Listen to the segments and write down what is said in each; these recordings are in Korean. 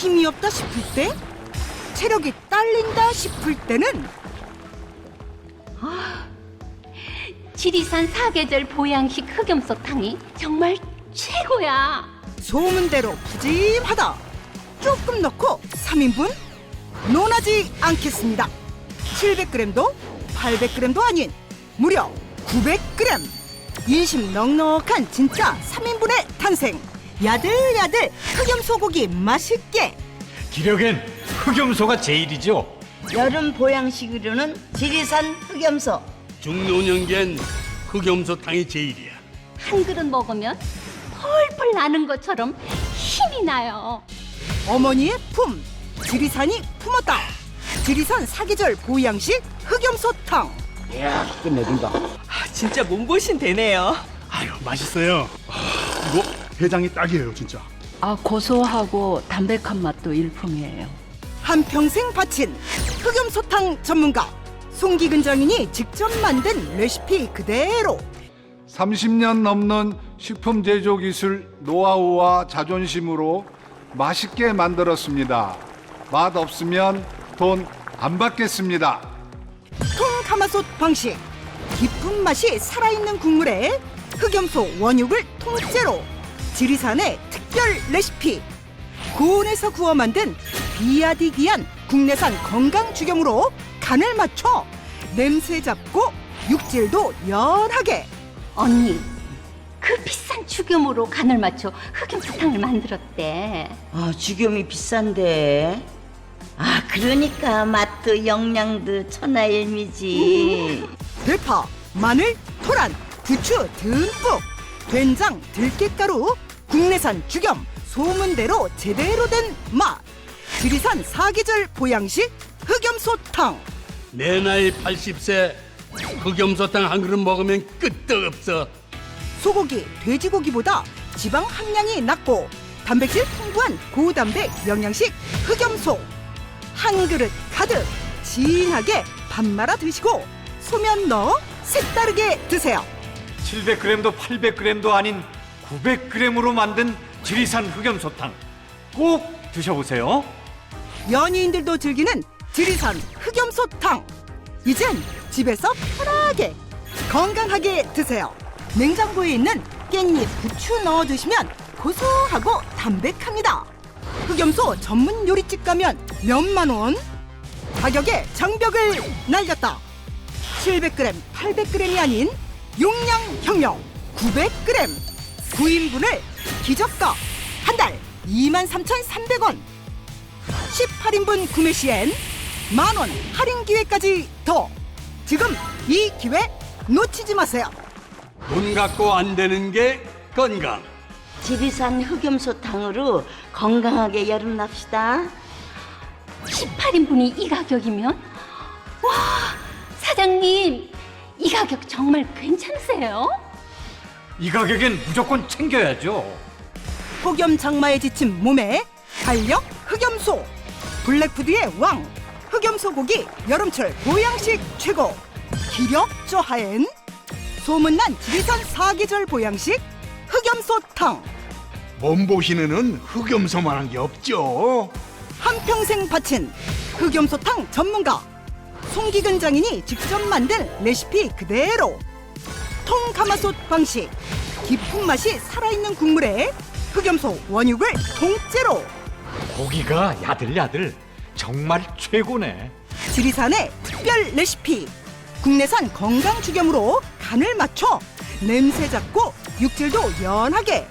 힘이 없다 싶을 때, 체력이 딸린다 싶을 때는 지리산 사계절 보양식 흑염소탕이 정말 최고야. 소문대로 푸짐하다. 조금 넣고 3인분 논하지 않겠습니다. 700g도 800g도 아닌 무려 900g. 인심 넉넉한 진짜 3인분의 탄생. 야들야들 흑염 소고기 맛있게. 기력엔 흑염소가 제일이죠. 여름 보양식으로는 지리산 흑염소 중노년기엔 흑염소탕이 제일이야. 한 그릇 먹으면 펄펄 나는 것처럼 힘이 나요. 어머니의 품 지리산이 품었다. 지리산 사계절 보양식 흑염소탕. 아, 진짜 몸보신 되네요. 아유 맛있어요. 해장이 딱이에요 진짜. 아, 고소하고 담백한 맛도 일품이에요. 한평생 바친 흑염소탕 전문가 송기근 장인이 직접 만든 레시피 그대로 30년 넘는 식품 제조 기술 노하우와 자존심으로 맛있게 만들었습니다. 맛 없으면 돈 안 받겠습니다. 통가마솥 방식 깊은 맛이 살아있는 국물에 흑염소 원육을 통째로 지리산의 특별 레시피. 고온에서 구워 만든 비아디기한 국내산 건강 주경으로 간을 맞춰 냄새 잡고 육질도 연하게. 언니, 그 비싼 죽염으로 간을 맞춰 흑염소탕을 만들었대. 아 죽염이 비싼데. 아 그러니까 맛도 영양도 천하일미지. 대파, 마늘, 토란, 부추 듬뿍, 된장, 들깨가루, 국내산 죽염, 소문대로 제대로 된 맛. 지리산 사계절 보양식 흑염소탕. 내 나이 80세 흑염소탕 한 그릇 먹으면 끄떡 없어. 소고기, 돼지고기보다 지방 함량이 낮고 단백질 풍부한 고단백 영양식 흑염소. 한 그릇 가득 진하게 밥 말아 드시고 소면 넣어 색다르게 드세요. 700g도 800g도 아닌 900g으로 만든 지리산 흑염소탕 꼭 드셔보세요. 연예인들도 즐기는 지리산 흑염소탕. 이젠 집에서 편하게 건강하게 드세요. 냉장고에 있는 깻잎, 부추 넣어 드시면 고소하고 담백합니다. 흑염소 전문 요리집 가면 몇만 원? 가격에 장벽을 날렸다. 700g, 800g이 아닌 용량 혁명 900g 9인분을 기저가 한 달 23,300원 18인분 구매 시엔 만원 할인 기회까지 더 지금 이 기회 놓치지 마세요 돈 갖고 안 되는 게 건강. 지리산 흑염소탕으로 건강하게 여름 납시다 18인분이 이 가격이면? 와, 사장님, 이 가격 정말 괜찮으세요? 이 가격엔 무조건 챙겨야죠. 폭염 장마에 지친 몸에 달력 흑염소. 블랙푸드의 왕 흑염소 고기 여름철 보양식 최고. 기력 저하엔 소문난 지리산 사계절 보양식 흑염소탕. 몸보신에는 흑염소만한 게 없죠. 한평생 바친 흑염소탕 전문가. 송기근 장인이 직접 만든 레시피 그대로 통 가마솥 방식. 깊은 맛이 살아있는 국물에 흑염소 원육을 통째로. 고기가 야들야들 정말 최고네. 지리산의 특별 레시피. 국내산 건강 죽염으로 간을 맞춰 냄새 잡고 육질도 연하게.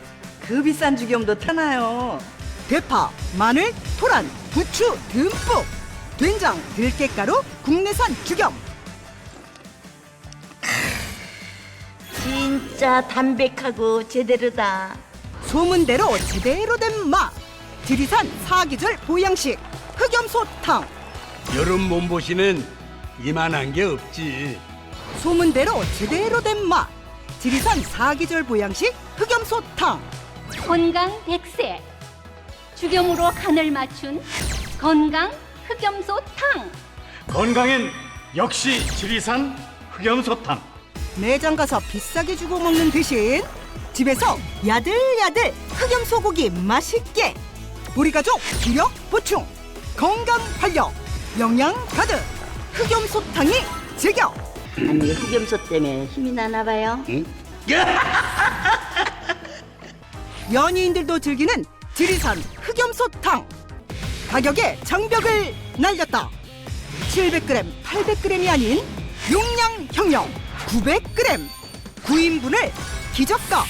그 비싼 죽염도 타나요. 대파, 마늘, 토란, 부추 듬뿍. 된장, 들깨가루, 국내산 죽염 진짜 담백하고 제대로다 소문대로 제대로 된 맛. 지리산 사계절 보양식 흑염소탕. 여름 몸보신은 이만한 게 없지. 소문대로 제대로 된 맛. 지리산 사계절 보양식 흑염소탕. 건강 백세. 죽염으로 간을 맞춘 건강 흑염소 탕. 건강엔 역시 지리산 흑염소탕. 매장 가서 비싸게 주고 먹는 대신 집에서 야들야들 흑염 소고기 맛있게. 우리 가족 기력 보충, 건강 활력, 영양 가득 흑염 소탕이 제격. 아니 흑염소 때문에 힘이 나나 봐요. 연예인들도 즐기는 지리산 흑염소탕. 가격에 장벽을 날렸다. 700g, 800g이 아닌 용량 형량 900g 9인분을 기저가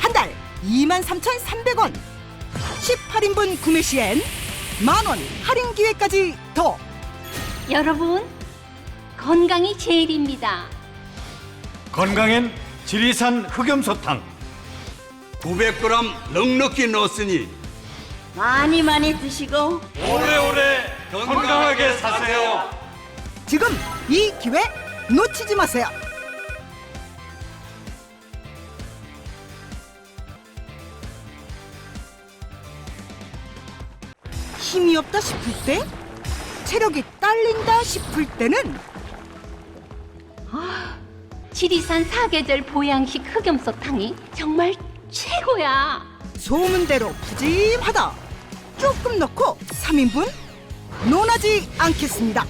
한 달 23,300원. 18인분 구매 시엔 만원 할인 기회까지 더. 여러분, 건강이 제일입니다. 건강엔 지리산 흑염소탕. 900g 넉넉히 넣었으니 많이 많이 드시고 오래오래 건강하게 사세요. 지금 이 기회 놓치지 마세요 힘이 없다 싶을 때 체력이 딸린다 싶을 때는 지리산 사계절 보양식 흑염소탕이 정말 최고야. 소문대로 푸짐하다. 조금 넣고 3인분? 논하지 않겠습니다.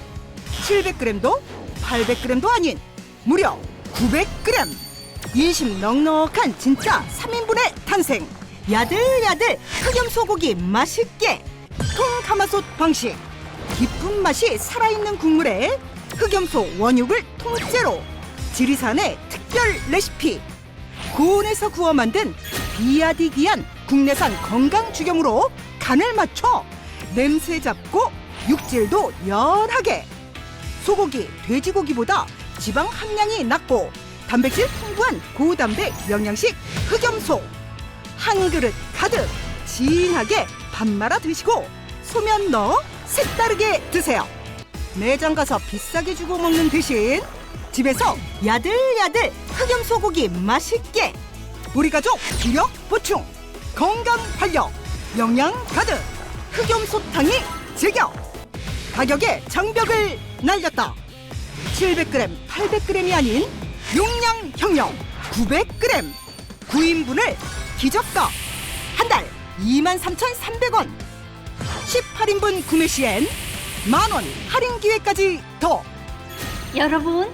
700g도 800g도 아닌 무려 900g 인심 넉넉한 진짜 3인분의 탄생. 야들야들 흑염소고기 맛있게 통가마솥 방식. 깊은 맛이 살아있는 국물에 흑염소 원육을 통째로. 지리산의 특별 레시피. 고온에서 구워 만든 비아디기한 국내산 건강 주경으로 간을 맞춰 냄새 잡고 육질도 연하게. 소고기, 돼지고기보다 지방 함량이 낮고 단백질 풍부한 고단백 영양식 흑염소. 한 그릇 가득 진하게 밥 말아 드시고 소면 넣어 색다르게 드세요. 매장 가서 비싸게 주고 먹는 대신 집에서 야들야들 흑염 소고기 맛있게 우리 가족 기력 보충 건강 활력 영양 가득 흑염 소탕이 제격 가격에 장벽을 날렸다. 700g 800g이 아닌 용량 형량 900g 9인분을 기저가 한 달 23,300원 18인분 구매 시엔 만원 할인 기회까지 더 여러분,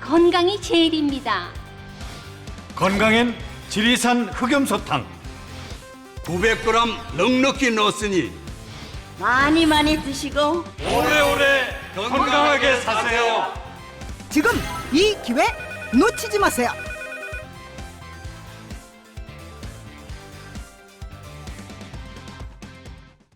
건강이 제일입니다. 건강엔 지리산 흑염소탕 900g 넉넉히 넣었으니 많이 많이 드시고 오래오래 건강하게 사세요. 지금 이 기회 놓치지 마세요